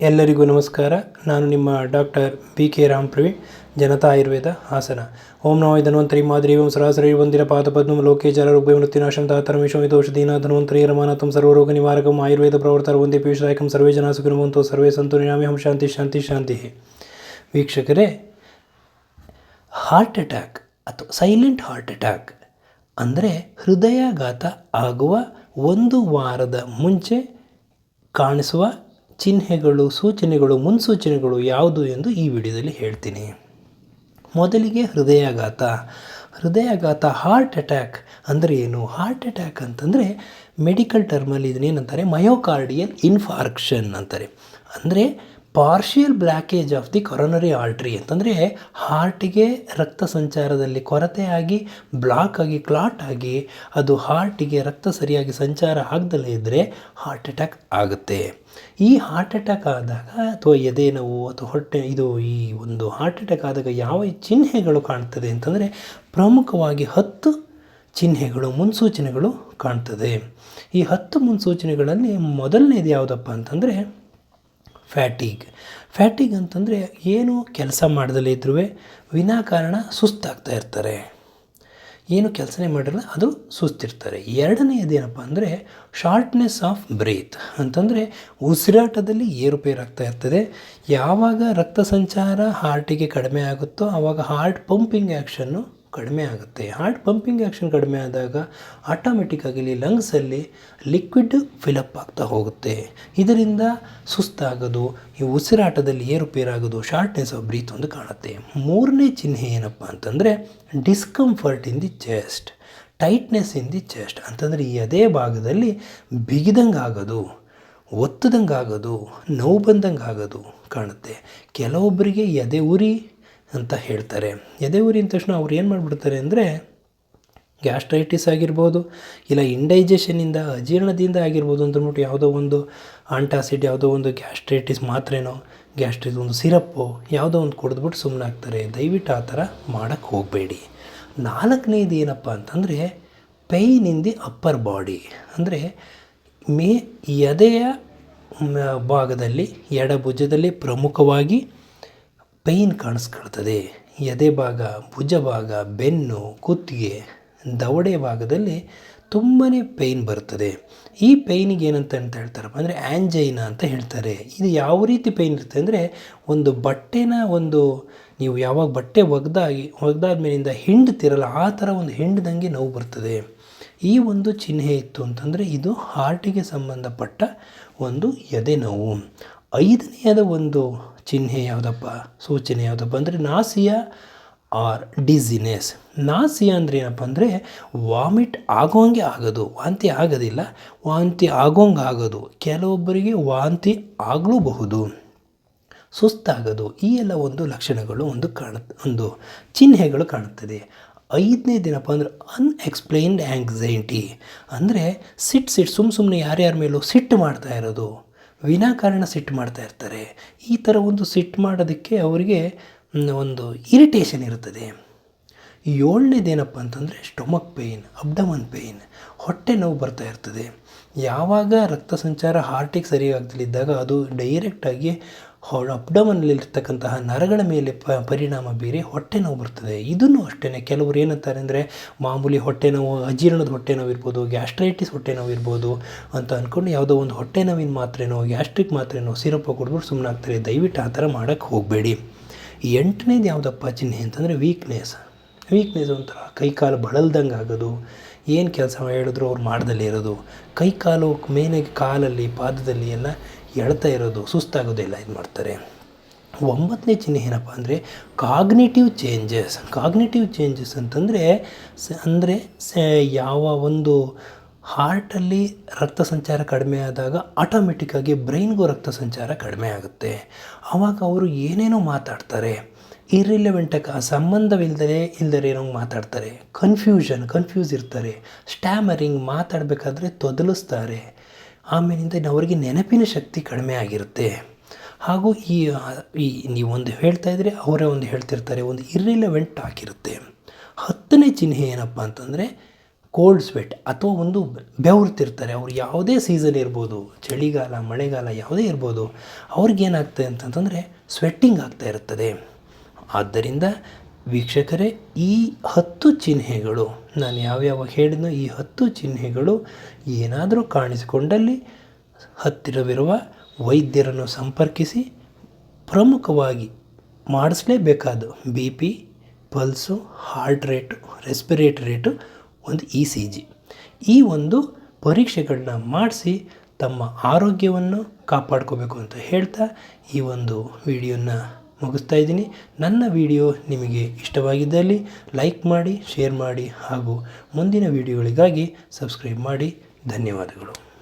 ಎಲ್ಲರಿಗೂ ನಮಸ್ಕಾರ. ನಾನು ನಿಮ್ಮ doctor B K Ram Praveen Janata Ayurveda Hassan. ಓಂ ನಮೋ ಧನ್ವಂತರಿ ಮಾದರಿ ಓಂ ಸರಾಸರಿ ಬಂದಿರ ಪಾದ ಪದ್ಮ ಲೋಕೆ ಜಲ ಋಗ್ಭಯ ಮೃತ್ಯುನಾಶಂ ತಾತರಮೇಶಂ ಔಷಧೀನ ಧನ್ವಂತರಿ ರಮಾನಾಥಂ ಸರ್ವರೋಗ ನಿವಾರಕಂ ಆಯುರ್ವೇದ ಪ್ರವರ್ತರ ಒಂದೇ ಸರ್ವೇ ಜನ ಸುಖಿನವಂತೋ ಸರ್ವೇ ಸಂತು ನಿರಾಮಿ ಹಂ ಶಾಂತಿ ಶಾಂತಿ ಶಾಂತಿ. ವೀಕ್ಷಕರೇ, ಹಾರ್ಟ್ ಅಟ್ಯಾಕ್ ಅಥವಾ ಸೈಲೆಂಟ್ ಹಾರ್ಟ್ ಅಟ್ಯಾಕ್ ಅಂದರೆ ಹೃದಯಾಘಾತ ಆಗುವ ಒಂದು ವಾರದ ಮುಂಚೆ ಕಾಣಿಸುವ ಚಿಹ್ನೆಗಳು, ಸೂಚನೆಗಳು, ಮುನ್ಸೂಚನೆಗಳು ಯಾವುದು ಎಂದು ಈ ವಿಡಿಯೋದಲ್ಲಿ ಹೇಳ್ತೀನಿ. ಮೊದಲಿಗೆ ಹೃದಯಾಘಾತ. ಹೃದಯಾಘಾತ ಹಾರ್ಟ್ ಅಟ್ಯಾಕ್ ಅಂದರೆ ಏನು? ಹಾರ್ಟ್ ಅಟ್ಯಾಕ್ ಅಂತಂದರೆ ಮೆಡಿಕಲ್ ಟರ್ಮಲ್ಲಿ ಇದನ್ನೇನಂತಾರೆ? ಮಯೋಕಾರ್ಡಿಯಲ್ ಇನ್ಫಾರ್ಕ್ಷನ್ ಅಂತಾರೆ. ಅಂದರೆ partial blockage of the coronary artery ಅಂತಂದರೆ ಹಾರ್ಟಿಗೆ ರಕ್ತ ಸಂಚಾರದಲ್ಲಿ ಕೊರತೆಯಾಗಿ ಬ್ಲಾಕ್ ಆಗಿ ಕ್ಲಾಟ್ ಆಗಿ, ಅದು ಹಾರ್ಟಿಗೆ ರಕ್ತ ಸರಿಯಾಗಿ ಸಂಚಾರ ಆಗದಲ್ಲೇ ಇದ್ದರೆ ಹಾರ್ಟ್ ಅಟ್ಯಾಕ್ ಆಗುತ್ತೆ. ಈ ಹಾರ್ಟ್ ಅಟ್ಯಾಕ್ ಆದಾಗ ಅಥವಾ ಎದೆ ನೋವು ಅಥವಾ ಹೊಟ್ಟೆ, ಇದು ಈ ಒಂದು ಹಾರ್ಟ್ ಅಟ್ಯಾಕ್ ಆದಾಗ ಯಾವ ಚಿಹ್ನೆಗಳು ಕಾಣ್ತದೆ ಅಂತಂದರೆ ಪ್ರಮುಖವಾಗಿ ಹತ್ತು ಚಿಹ್ನೆಗಳು, ಮುನ್ಸೂಚನೆಗಳು ಕಾಣ್ತದೆ. ಈ ಹತ್ತು ಮುನ್ಸೂಚನೆಗಳಲ್ಲಿ ಮೊದಲನೇದು ಯಾವುದಪ್ಪ ಅಂತಂದರೆ ಫ್ಯಾಟಿಗ್ ಫ್ಯಾಟಿಗ್ ಅಂತಂದರೆ ಏನು ಕೆಲಸ ಮಾಡ್ದಲೇ ಇದ್ರೂ ವಿನಾಕಾರಣ ಸುಸ್ತಾಗ್ತಾ ಇರ್ತಾರೆ. ಏನು ಕೆಲಸನೇ ಮಾಡಿರಲ್ಲ, ಅದು ಸುಸ್ತಿರ್ತಾರೆ. ಎರಡನೆಯದೇನಪ್ಪ ಅಂದರೆ ಶಾರ್ಟ್ನೆಸ್ ಆಫ್ ಬ್ರೇತ್ ಅಂತಂದರೆ ಉಸಿರಾಟದಲ್ಲಿ ಏರುಪೇರಾಗ್ತಾ ಇರ್ತದೆ. ಯಾವಾಗ ರಕ್ತ ಸಂಚಾರ ಹಾರ್ಟಿಗೆ ಕಡಿಮೆ ಆಗುತ್ತೋ ಆವಾಗ ಹಾರ್ಟ್ ಪಂಪಿಂಗ್ ಆ್ಯಕ್ಷನ್ನು ಕಡಿಮೆ ಆಗುತ್ತೆ. ಹಾರ್ಟ್ ಪಂಪಿಂಗ್ ಆ್ಯಕ್ಷನ್ ಕಡಿಮೆ ಆದಾಗ ಆಟೋಮೆಟಿಕ್ಕಾಗಿ ಇಲ್ಲಿ ಲಂಗ್ಸಲ್ಲಿ ಲಿಕ್ವಿಡ್ ಫಿಲಪ್ ಆಗ್ತಾ ಹೋಗುತ್ತೆ. ಇದರಿಂದ ಸುಸ್ತಾಗೋದು, ಈ ಉಸಿರಾಟದಲ್ಲಿ ಏರುಪೇರಾಗೋದು ಶಾರ್ಟ್ನೆಸ್ ಆಫ್ ಬ್ರೀತ್ ಒಂದು ಕಾಣುತ್ತೆ. ಮೂರನೇ ಚಿಹ್ನೆ ಏನಪ್ಪ ಅಂತಂದರೆ discomfort in the chest tightness in the chest ಅಂತಂದರೆ ಈ ಅದೇ ಭಾಗದಲ್ಲಿ ಬಿಗಿದಂಗೆ ಆಗೋದು ಒತ್ತದಂಗೆ ಆಗೋದು ನೋವು ಬಂದಂಗೆ ಆಗೋದು ಕಾಣುತ್ತೆ ಕೆಲವೊಬ್ಬರಿಗೆ ಎದೆ ಉರಿ ಅಂತ ಹೇಳ್ತಾರೆ. ಎದೆ ಊರಿನ ತಕ್ಷಣ ಅವ್ರು ಏನು ಮಾಡಿಬಿಡ್ತಾರೆ ಅಂದರೆ ಗ್ಯಾಸ್ಟ್ರೈಟಿಸ್ ಆಗಿರ್ಬೋದು, ಇಲ್ಲ ಇಂಡೈಜೆಷನಿಂದ ಅಜೀರ್ಣದಿಂದ ಆಗಿರ್ಬೋದು ಅಂದ್ಬಿಟ್ಟು ಯಾವುದೋ ಒಂದು ಆಂಟಾಸಿಡ್, ಯಾವುದೋ ಒಂದು ಗ್ಯಾಸ್ಟ್ರೈಟಿಸ್ ಮಾತ್ರೆನೋ ಗ್ಯಾಸ್ಟ್ರಿಸ್ ಒಂದು ಸಿರಪ್ಪು, ಯಾವುದೋ ಒಂದು ಕುಡಿದ್ಬಿಟ್ಟು ಸುಮ್ಮನೆ ಆಗ್ತಾರೆ. ದಯವಿಟ್ಟು ಆ ಥರ ಮಾಡೋಕ್ಕೆ ಹೋಗಬೇಡಿ. ನಾಲ್ಕನೇದು ಏನಪ್ಪ ಅಂತಂದರೆ pain in the upper body ಅಂದರೆ ಮೇ ಎದೆಯ ಭಾಗದಲ್ಲಿ, ಎಡಭುಜದಲ್ಲಿ ಪ್ರಮುಖವಾಗಿ ಪೈನ್ ಕಾಣಿಸ್ಕೊಳ್ತದೆ. ಎದೆ ಭಾಗ, ಭುಜ ಭಾಗ, ಬೆನ್ನು, ಕುತ್ತಿಗೆ, ದವಡೆ ಭಾಗದಲ್ಲಿ ತುಂಬಾ ಪೈನ್ ಬರ್ತದೆ. ಈ ಪೈನಿಗೆ ಏನಂತ ಅಂತ ಹೇಳ್ತಾರಪ್ಪ ಅಂದರೆ ಆ್ಯಂಜೈನ ಅಂತ ಹೇಳ್ತಾರೆ. ಇದು ಯಾವ ರೀತಿ ಪೈನ್ ಇರುತ್ತೆ ಅಂದರೆ ಒಂದು ಬಟ್ಟೆನ ಒಂದು ನೀವು ಯಾವಾಗ ಬಟ್ಟೆ ಒಗ್ದಾಗಿ ಒಗ್ದಾದ ಮೇಲಿಂದ ಹಿಂಡ್ತಿರಲ್ಲ, ಆ ಥರ ಒಂದು ಹಿಂಡ್ದಂಗೆ ನೋವು ಬರ್ತದೆ. ಈ ಒಂದು ಚಿಹ್ನೆ ಇತ್ತು ಅಂತಂದರೆ ಇದು ಹಾರ್ಟಿಗೆ ಸಂಬಂಧಪಟ್ಟ ಒಂದು ಎದೆ ನೋವು. ಐದನೆಯದ ಒಂದು ಚಿಹ್ನೆ ಯಾವುದಪ್ಪ? ಸೂಚನೆ ಯಾವುದಪ್ಪ ಅಂದರೆ ನಾಸಿಯಾ ಆರ್ ಡಿಸಿನೆಸ್ ನಾಸಿಯ ಅಂದರೆ ಏನಪ್ಪ ಅಂದರೆ ವಾಮಿಟ್ ಆಗೋಂಗೆ ಆಗೋದು, ವಾಂತಿ ಆಗೋದಿಲ್ಲ. ವಾಂತಿ ಆಗೋಂಗೆ ಆಗೋದು, ಕೆಲವೊಬ್ಬರಿಗೆ ವಾಂತಿ ಆಗಲೂಬಹುದು, ಸುಸ್ತಾಗೋದು. ಈ ಎಲ್ಲ ಒಂದು ಲಕ್ಷಣಗಳು ಒಂದು ಕಾಣ ಒಂದು ಚಿಹ್ನೆಗಳು ಕಾಣುತ್ತದೆ. ಐದನೇ ದಿನಪ್ಪ ಅಂದರೆ ಅನ್ಎಕ್ಸ್ಪ್ಲೈನ್ಡ್ ಆ್ಯಂಗ್ಸೈಟಿ ಅಂದರೆ ಸಿಟ್ಟು ಸಿಟ್ಟು ಸುಮ್ಮ ಸುಮ್ಮನೆ ಯಾರ್ಯಾರ ಮೇಲೂ ಸಿಟ್ಟು ಮಾಡ್ತಾ ಇರೋದು. ವಿನಾಕಾರಣ ಸಿಟ್ಟು ಮಾಡ್ತಾ ಇರ್ತಾರೆ. ಈ ಥರ ಒಂದು ಸಿಟ್ಟು ಮಾಡೋದಕ್ಕೆ ಅವರಿಗೆ ಒಂದು ಇರಿಟೇಷನ್ ಇರುತ್ತದೆ. ಏಳನೇದೇನಪ್ಪ ಅಂತಂದರೆ ಸ್ಟೊಮಕ್ ಪೇಯ್ನ್ ಅಬ್ಡಮನ್ ಪೇಯ್ನ್ ಹೊಟ್ಟೆ ನೋವು ಬರ್ತಾ ಇರ್ತದೆ. ಯಾವಾಗ ರಕ್ತ ಸಂಚಾರ ಹಾರ್ಟಿಗೆ ಸರಿಯಾಗದಲ್ಲಿದ್ದಾಗ ಅದು ಡೈರೆಕ್ಟಾಗಿ ಹೊ ಡೌನಲ್ಲಿರ್ತಕ್ಕಂತಹ ನರಗಳ ಮೇಲೆ ಪ ಪರಿಣಾಮ ಬೀರಿ ಹೊಟ್ಟೆ ನೋವು ಬರ್ತದೆ. ಇದನ್ನು ಅಷ್ಟೇ ಕೆಲವರು ಏನಂತಾರೆ ಅಂದರೆ ಮಾಮೂಲಿ ಹೊಟ್ಟೆ ನೋವು, ಅಜೀರ್ಣದ ಹೊಟ್ಟೆ ನೋವು ಇರ್ಬೋದು, ಗ್ಯಾಸ್ಟ್ರೈಟಿಸ್ ಹೊಟ್ಟೆ ನೋವು ಇರ್ಬೋದು ಅಂತ ಅಂದ್ಕೊಂಡು ಯಾವುದೋ ಒಂದು ಹೊಟ್ಟೆ ನೋವಿನ ಮಾತ್ರೆನೋ, ಗ್ಯಾಸ್ಟ್ರಿಕ್ ಮಾತ್ರೆನೋ ಸಿರಪ್ ಕೊಡ್ಬಿಟ್ಟು ಸುಮ್ಮನೆ ಆಗ್ತಾರೆ. ದಯವಿಟ್ಟು ಆ ಥರ ಮಾಡೋಕ್ಕೆ ಹೋಗಬೇಡಿ. ಎಂಟನೇದು ಯಾವುದಪ್ಪ ಚಿಹ್ನೆ ಅಂತಂದರೆ ವೀಕ್ನೆಸ್ ವೀಕ್ನೆಸ್ ಒಂಥರ ಕೈಕಾಲು ಬಳಲ್ದಂಗೆ ಆಗೋದು, ಏನು ಕೆಲಸ ಹೇಳಿದ್ರು ಅವ್ರು ಮಾಡ್ದಲ್ಲೇ ಇರೋದು. ಕೈ ಕಾಲು ಮೇನಾಗಿ ಕಾಲಲ್ಲಿ, ಪಾದದಲ್ಲಿ ಎಲ್ಲ ಎಳ್ತಾ ಇರೋದು ಸುಸ್ತಾಗೋದೆಲ್ಲ ಇದು ಮಾಡ್ತಾರೆ. ಒಂಬತ್ತನೇ ಚಿಹ್ನೆ ಏನಪ್ಪ ಅಂದರೆ ಕಾಗ್ನೇಟಿವ್ ಚೇಂಜಸ್ ಕಾಗ್ನೇಟಿವ್ ಚೇಂಜಸ್ ಅಂತಂದರೆ, ಸ, ಅಂದರೆ, ಸ, ಯಾವ ಒಂದು ಹಾರ್ಟಲ್ಲಿ ರಕ್ತ ಸಂಚಾರ ಕಡಿಮೆ ಆದಾಗ ಆಟೋಮೆಟಿಕ್ಕಾಗಿ ಬ್ರೈನ್ಗೂ ರಕ್ತ ಸಂಚಾರ ಕಡಿಮೆ ಆಗುತ್ತೆ. ಆವಾಗ ಅವರು ಏನೇನೋ ಮಾತಾಡ್ತಾರೆ. ಇರ್ರಿಲೆವೆಂಟಕ್ಕೆ ಆ ಸಂಬಂಧವಿಲ್ಲದೆ ಇಲ್ಲದೇ ಏನೋ ಮಾತಾಡ್ತಾರೆ. ಕನ್ಫ್ಯೂಷನ್ ಕನ್ಫ್ಯೂಸ್ ಇರ್ತಾರೆ. ಸ್ಟ್ಯಾಮರಿಂಗ್ ಮಾತಾಡಬೇಕಾದ್ರೆ ತೊದಲಿಸ್ತಾರೆ. ಆಮೇಲಿಂದ ಅವರಿಗೆ ನೆನಪಿನ ಶಕ್ತಿ ಕಡಿಮೆ ಆಗಿರುತ್ತೆ. ಹಾಗೂ ಈ ಈ ನೀವೊಂದು ಹೇಳ್ತಾ ಇದ್ದರೆ ಅವರೇ ಒಂದು ಹೇಳ್ತಿರ್ತಾರೆ, ಒಂದು ಇರ್ರಿಲೆವೆಂಟ್ ಆಗಿರುತ್ತೆ. ಹತ್ತನೇ ಚಿಹ್ನೆ ಏನಪ್ಪ ಅಂತಂದರೆ ಕೋಲ್ಡ್ ಸ್ವೆಟ್ ಅಥವಾ ಒಂದು ಬೆವರ್ತಿರ್ತಾರೆ. ಅವ್ರು ಯಾವುದೇ ಸೀಸನ್ ಇರ್ಬೋದು, ಚಳಿಗಾಲ, ಮಳೆಗಾಲ ಯಾವುದೇ ಇರ್ಬೋದು, ಅವ್ರಿಗೇನಾಗ್ತದೆ ಅಂತಂತಂದರೆ ಸ್ವೆಟ್ಟಿಂಗ್ ಆಗ್ತಾ ಇರುತ್ತದೆ. ಆದ್ದರಿಂದ ವೀಕ್ಷಕರೇ, ಈ ಹತ್ತು ಚಿಹ್ನೆಗಳು, ನಾನು ಯಾವ್ಯಾವ ಹೇಳಿದ್ನೋ ಈ ಹತ್ತು ಚಿಹ್ನೆಗಳು ಏನಾದರೂ ಕಾಣಿಸಿಕೊಂಡಲ್ಲಿ ಹತ್ತಿರವಿರುವ ವೈದ್ಯರನ್ನು ಸಂಪರ್ಕಿಸಿ ಪ್ರಮುಖವಾಗಿ ಮಾಡಿಸಲೇಬೇಕಾದ B P, pulse, heart rate respirate rate, ಒಂದು ಇ ಸಿ ಜಿ. ಈ ಒಂದು ಪರೀಕ್ಷೆಗಳನ್ನ ಮಾಡಿಸಿ ತಮ್ಮ ಆರೋಗ್ಯವನ್ನು ಕಾಪಾಡ್ಕೋಬೇಕು ಅಂತ ಹೇಳ್ತಾ ಈ ಒಂದು ವಿಡಿಯೋನ ಮುಗಿಸ್ತಾ ಇದ್ದೀನಿ. ನನ್ನ ವಿಡಿಯೋ ನಿಮಗೆ ಇಷ್ಟವಾಗಿದ್ದಲ್ಲಿ ಲೈಕ್ ಮಾಡಿ, ಶೇರ್ ಮಾಡಿ ಹಾಗೂ ಮುಂದಿನ ವಿಡಿಯೋಗಳಿಗಾಗಿ ಸಬ್ಸ್ಕ್ರೈಬ್ ಮಾಡಿ. ಧನ್ಯವಾದಗಳು.